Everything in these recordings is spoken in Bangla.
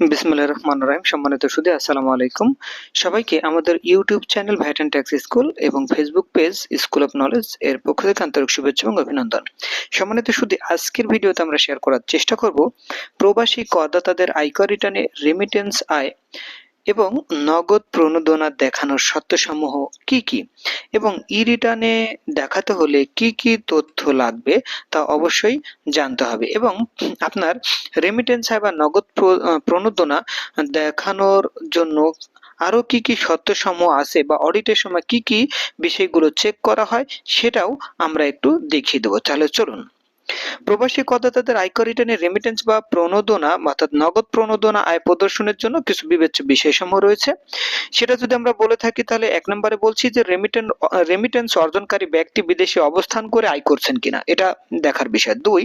বিসমুল্লাহ রহমান রাহিম, সম্মানিত সুদী, আসসালামু আলাইকুম। সবাইকে আমাদের YouTube channel VAT and tax school এবং Facebook page school of knowledge এর পক্ষ থেকে আন্তরিক শুভেচ্ছা এবং অভিনন্দন। সম্মানিত সুদী, আজকের ভিডিওতে আমরা শেয়ার করার চেষ্টা করব প্রবাসী করদাতাদের আয়কর রিটার্নে রেমিটেন্স আয়। এবং নগদ প্রণোদনা দেখানোর সত্যসমূহ কি কি? এবং ই রিটার্নে দেখাতে হলে কি কি তথ্য লাগবে তা অবশ্যই জানতে হবে। এবং আপনার রেমিটেন্স বা নগদ প্র- প্রণোদনা দেখানোর জন্য আরও কি কি সত্যসমূহ আছে বা অডিটের সময় কি কি বিষয়গুলো চেক করা হয় সেটাও আমরা একটু দেখিয়ে দেবো। তাহলে চলুন। প্রবাসী করদাতাদের আয়কর রিটার্নে রেমিটেন্স বা প্রণোদনা অর্থাৎ নগদ প্রণোদনা, আয় প্রদর্শনের জন্য কিছু বিবেচ্য বিষয়সমূহ রয়েছে। সেটা যদি আমরা বলে থাকি, তাহলে এক নম্বরে বলছি যে রেমিটেন্স রেমিটেন্স অর্জনকারী ব্যক্তি বিদেশে অবস্থান করে আয় করছেন কিনা, এটা দেখার বিষয়। দুই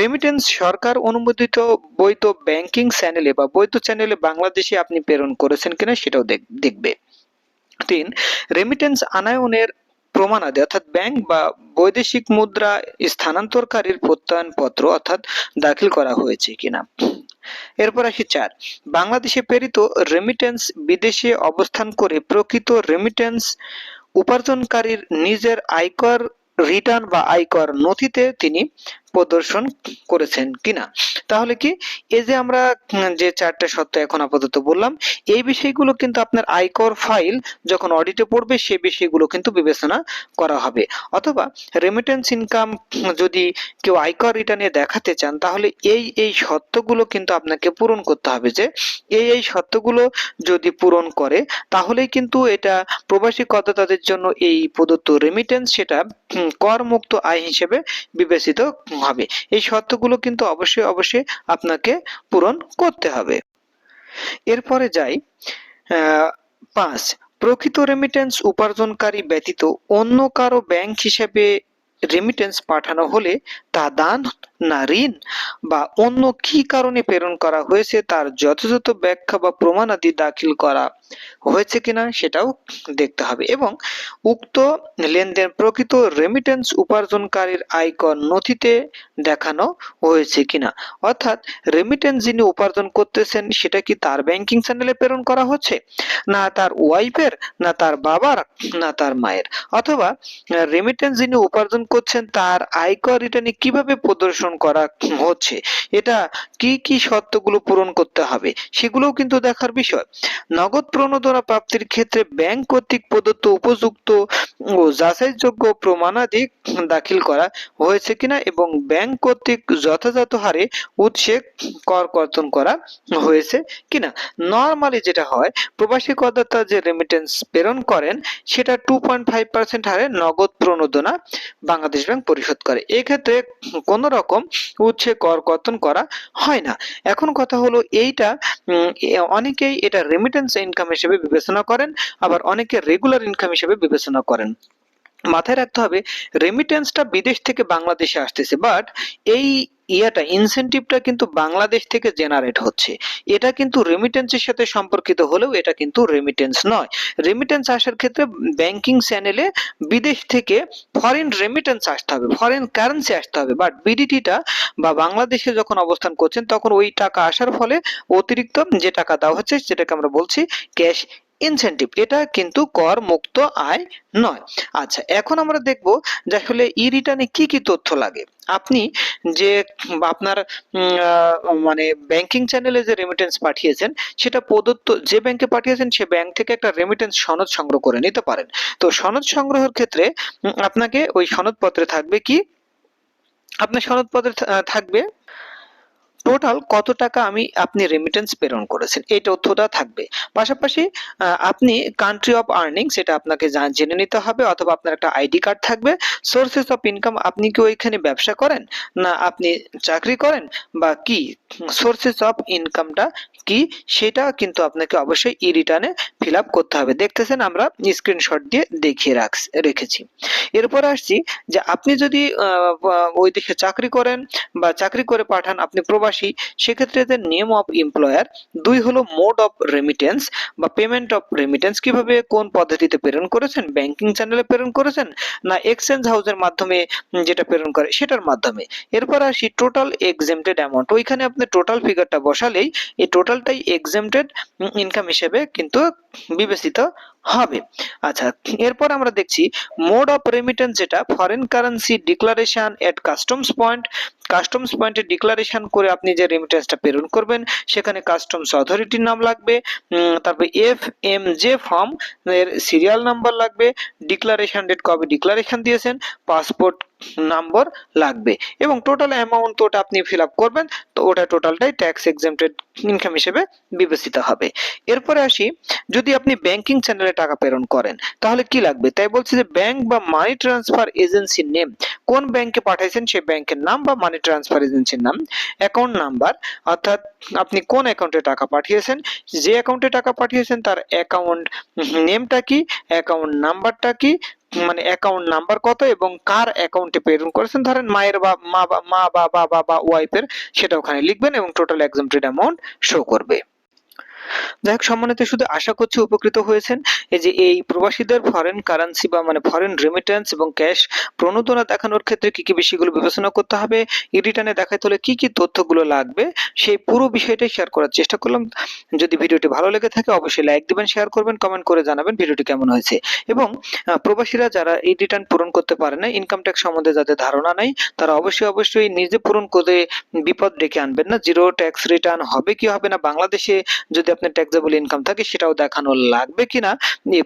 রেমিটেন্স সরকার অনুমোদিত বৈধ ব্যাংকিং চ্যানেলে বা বৈধ চ্যানেলে বাংলাদেশে আপনি প্রেরণ করেছেন কিনা, সেটাও দেখবে। তিন রেমিটেন্স আনায়নের প্রমাণাদি, অর্থাৎ ব্যাংক বা বৈদেশিক মুদ্রা স্থানান্তরকারীর প্রত্যয়নপত্র অর্থাৎ দাখিল করা হয়েছে কিনা। এরপর আসি চার। বাংলাদেশে প্রেরিত রেমিটেন্স বিদেশে অবস্থান করে প্রকৃত রেমিটেন্স উপার্জনকারীর নিজের আয়কর রিটার্ন বা আয়কর নথিতে তিনি প্রদর্শন করেছেন কিনা? তাহলে কি এই যে আমরা যে চারটে সত্য এখন আপাতত বললাম, এই বিষয়গুলো কিন্তু আপনার আয়কর ফাইল যখন অডিটে পড়বে সেই বিষয়গুলো কিন্তু বিবেচনা করা হবে। অথবা রেমিটেন্স ইনকাম যদি কেউ আয়কর রিটার্নে দেখাতে চান, তাহলে এই এই সত্যগুলো কিন্তু আপনাকে পূরণ করতে হবে যে, এই এই সত্যগুলো যদি পূরণ করে, তাহলেই কিন্তু এটা প্রবাসী করদাতাদের জন্য এই প্রদত্ত রেমিটেন্স সেটা করমুক্ত আয় হিসেবে বিবেচিত হবে। এই শর্তগুলো কিন্তু অবশ্যই অবশ্যই আপনাকে পূরণ করতে হবে। এরপরে যাই পাঁচ, প্রকৃত রেমিটেন্স উপার্জনকারী ব্যতীত অন্য কারও ব্যাংক হিসেবে রেমিটেন্স পাঠানো হলে তা দান না ঋণ বা অন্য কি কারণে প্রেরণ করা হয়েছে তার যথাযথ ব্যাখ্যা বা প্রমাণাদি দাখিল করা হয়েছে কিনা সেটাও দেখতে হবে। এবং উক্ত লেনদেন প্রকৃত রেমিটেন্স উপার্জনকারীর আয়কর নথিতে দেখানো হয়েছে কিনা। অর্থাৎ রেমিটেন্স যিনি উপার্জন করতেছেন, সেটা কি তার ব্যাংকিং চ্যানেলে প্রেরণ করা হচ্ছে? না তার ওয়াইফের না তার বাবার, না তার মায়ের। অথবা রেমিটেন্স যিনি উপার্জন করছেন, তার আয়কর রিটার্নে কীভাবে প্রদর্শন করা হচ্ছে। এটা কি কি শর্তগুলো পূরণ করতে হবে সেগুলোও কিন্তু দেখার বিষয়। নগদ প্রণোদনা প্রাপ্তির ক্ষেত্রে ব্যাংক কর্তৃক প্রদত্ত উপযুক্ত ও যাচাইযোগ্য প্রমাণাদি দাখিল করা হয়েছে কিনা এবং ব্যাংক কর্তৃক যথাযথ হারে উৎসে কর কর্তন করা হয়েছে কিনা। নর্মালি যেটা হয়, প্রবাসী করদাতা যে রেমিটেন্স প্রেরণ করেন, সেটা টু পয়েন্ট ফাইভ পার্সেন্ট হারে নগদ প্রণোদনা বাংলাদেশ ব্যাংক পরিশোধ করে। এক্ষেত্রে কোনো রকম উৎসে কর কর্তন করা হয় না। এখন কথা হলো এইটা অনেকেই এটা রেমিটেন্স ইনকাম হিসেবে বিবেচনা করেন, আবার অনেকে রেগুলার ইনকাম হিসেবে বিবেচনা করেন। মাথায় রাখতে হবে রেমিটেন্সটা বিদেশ থেকে বাংলাদেশে আসতেছে। বাট এই ইয়াটা ইনসেনটিভটা কিন্তু বাংলাদেশ থেকে জেনারেট হচ্ছে। এটা কিন্তু রেমিটেন্সের সাথে সম্পর্কিত হলেও এটা কিন্তু রেমিটেন্স নয়। রেমিটেন্স আসার ক্ষেত্রে ব্যাংকিং চ্যানেলে বিদেশ থেকে ফরেন রেমিটেন্স আসতে হবে ফরেন কারেন্সি আসতে হবে। বাট বিডিটিটা বা বাংলাদেশে যখন অবস্থান করছেন, তখন ওই টাকা আসার ফলে অতিরিক্ত যে টাকা দেওয়া হচ্ছে সেটাকে আমরা বলছি ক্যাশ ইনসেনটিভ এটা কিন্তু কর মুক্ত আয় নয়। আচ্ছা এখন আমরা দেখব যে আসলে ই রিটার্নে কি কি তথ্য লাগে। আপনি যে আপনার মানে ব্যাংকিং চ্যানেলে যে রেমিটেন্স পাঠিয়েছেন, সেটা প্রদত্ত, যে ব্যাংকে পাঠিয়েছেন, সে ব্যাংক থেকে একটা রেমিটেন্স সনদ সংগ্রহ করে নিতে পারেন। তো সনদ সংগ্রহের ক্ষেত্রে আপনাকে ওই সনদপত্রে থাকবে কি? আপনার সনদপত্রে থাকবে টোটাল কত টাকা আমি আপনি রেমিটেন্স প্রেরণ করেছেন? এই তথ্যটা থাকবে। পাশাপাশি আপনি কান্ট্রি অফ আর্নিং সেটা আপনাকে জেনে নিতে হবে অথবা আপনার একটা আইডি কার্ড থাকবে। সোর্সেস অফ ইনকাম আপনি কি ওইখানে ব্যবসা করেন? না আপনি চাকরি করেন? বা কি? সোর্সেস অফ ইনকামটা কি? সেটা কিন্তু আপনাকে অবশ্যই ই রিটার্নে ফিল আপ করতে হবে। দেখতেছেন আমরা স্ক্রিনশট দিয়ে দেখিয়ে রাখ, রেখেছি। এরপর আসছি যে আপনি যদি ওই দিকে চাকরি করেন বা চাকরি করে পাঠান, আপনি প্রবাসী আসি সেক্ষেত্রে এদের নিয়ম অফ এমপ্লয়ার দুই হলো মোড অফ রেমিটেন্স বা পেমেন্ট অফ রেমিটেন্স কীভাবে কোন পদ্ধতিতে প্রেরণ করেছেন? ব্যাংকিং চ্যানেলে প্রেরণ করেছেন? না এক্সচেঞ্জ হাউসের মাধ্যমে যেটা প্রেরণ করে সেটার মাধ্যমে? এরপর আসি টোটাল এক্সেমটেড অ্যামাউন্ট ওইখানে আপনি টোটাল ফিগারটা বসালেই এই টোটালটাই এক্সেমটেড ইনকাম হিসেবে কিন্তু বিবেচিত হবে। আচ্ছা এরপর আমরা দেখছি মোড অফ রেমিটেন্স যেটা foreign currency declaration at customs point customs পয়েন্টে ডিক্লারেশন করে আপনি যে রেমিটেন্সটা প্রেরণ করবেন, সেখানে কাস্টমস অথরিটির নাম লাগবে তারপর এফ এম জে ফর্ম এর সিরিয়াল নাম্বার লাগবে ডিক্লারেশন ডেট কবে ডিক্লারেশন দিয়েছেন পাসপোর্ট নাম্বার লাগবে। এবং টোটাল অ্যামাউন্ট ওটা আপনি ফিল আপ করবেন, তো ওটা টোটালটাই ট্যাক্স এক্সেমটেড ইনকাম হিসেবে বিবেচিত হবে। এরপরে আসি, যদি আপনি ব্যাংকিং চ্যানেলে টাকা প্রেরণ করেন, তাহলে কি লাগবে? তাই বলছি যে ব্যাংক বা মানি ট্রান্সফার এজেন্সির নেম কোন ব্যাংকে পাঠাইছেন সেই ব্যাংকের নাম বা মানি ট্রান্সফার এজেন্সির নাম অ্যাকাউন্ট নাম্বার অর্থাৎ আপনি কোন অ্যাকাউন্টে টাকা পাঠিয়েছেন, যে অ্যাকাউন্টে টাকা পাঠিয়েছেন তার অ্যাকাউন্ট নেমটা কি অ্যাকাউন্ট নাম্বারটা কি মানে অ্যাকাউন্ট নাম্বার কত এবং কার অ্যাকাউন্টে প্রেরণ করেছেন? ধরেন মায়ের বা মা বা মা বা বাবা বা ওয়াইফের সেটা ওখানে লিখবেন এবং টোটাল এক্সামটেড অ্যামাউন্ট শো করবে। যাই হোক, সম্মানিত শুধু আশা করছি উপকৃত হয়েছেন। এই যে এই প্রবাসীদের ফরেন কারেন্সি বা মানে ফরেন রেমিটেন্স এবং ক্যাশ প্রণোদনা দেখানোর ক্ষেত্রে কি কি বিষয়গুলো বিবেচনা করতে হবে ই রিটার্নে দেখাতে হলে কি কি তথ্যগুলো লাগবে, সেই পুরো বিষয়টাই শেয়ার করার চেষ্টা করলাম। যদি ভিডিওটি ভালো লেগে থাকে, অবশ্যই লাইক দিবেন শেয়ার করবেন কমেন্ট করে জানাবেন ভিডিওটি কেমন হয়েছে। এবং প্রবাসীরা যারা এই রিটার্ন পূরণ করতে পারে না ইনকাম ট্যাক্স সম্বন্ধে যাদের ধারণা নাই, তারা অবশ্যই অবশ্যই নিজে পূরণ করে বিপদ ডেকে আনবেন না। জিরো ট্যাক্স রিটার্ন হবে কি হবে না? বাংলাদেশে যদি আপনার ট্যাক্সেবল ইনকাম থাকে সেটাও দেখানো লাগবে কিনা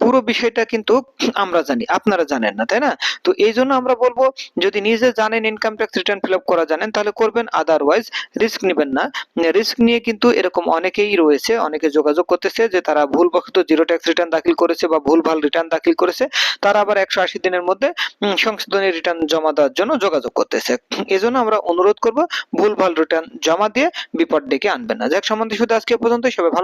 পুরো বিষয়টা কিন্তু আমরা জানি, আপনারা জানেন না, তাই না? তো এই জন্য আমরা বলব, যদি নিজে জানেন income tax return fill up করা জানেন, তাহলে করবেন আদারওয়াইজ রিস্ক নেবেন না। রিস্ক নিয়ে কিন্তু এরকম অনেকেই রয়েছে, অনেকে যোগাযোগ করতেছে যে তারা ভুলবশত জিরো ট্যাক্স রিটার্ন দাখিল করেছে বা ভুলভাল রিটার্ন দাখিল করেছে, তারা আবার একশো আশি দিনের মধ্যে সংশোধনী রিটার্ন জমা দেওয়ার জন্য যোগাযোগ করতেছে। এজন্য আমরা অনুরোধ করব, ভুলভাল রিটার্ন জমা দিয়ে বিপদ ডেকে আনবেন না। যাক, সম্বন্ধে শুধু আজকে পর্যন্ত সবাই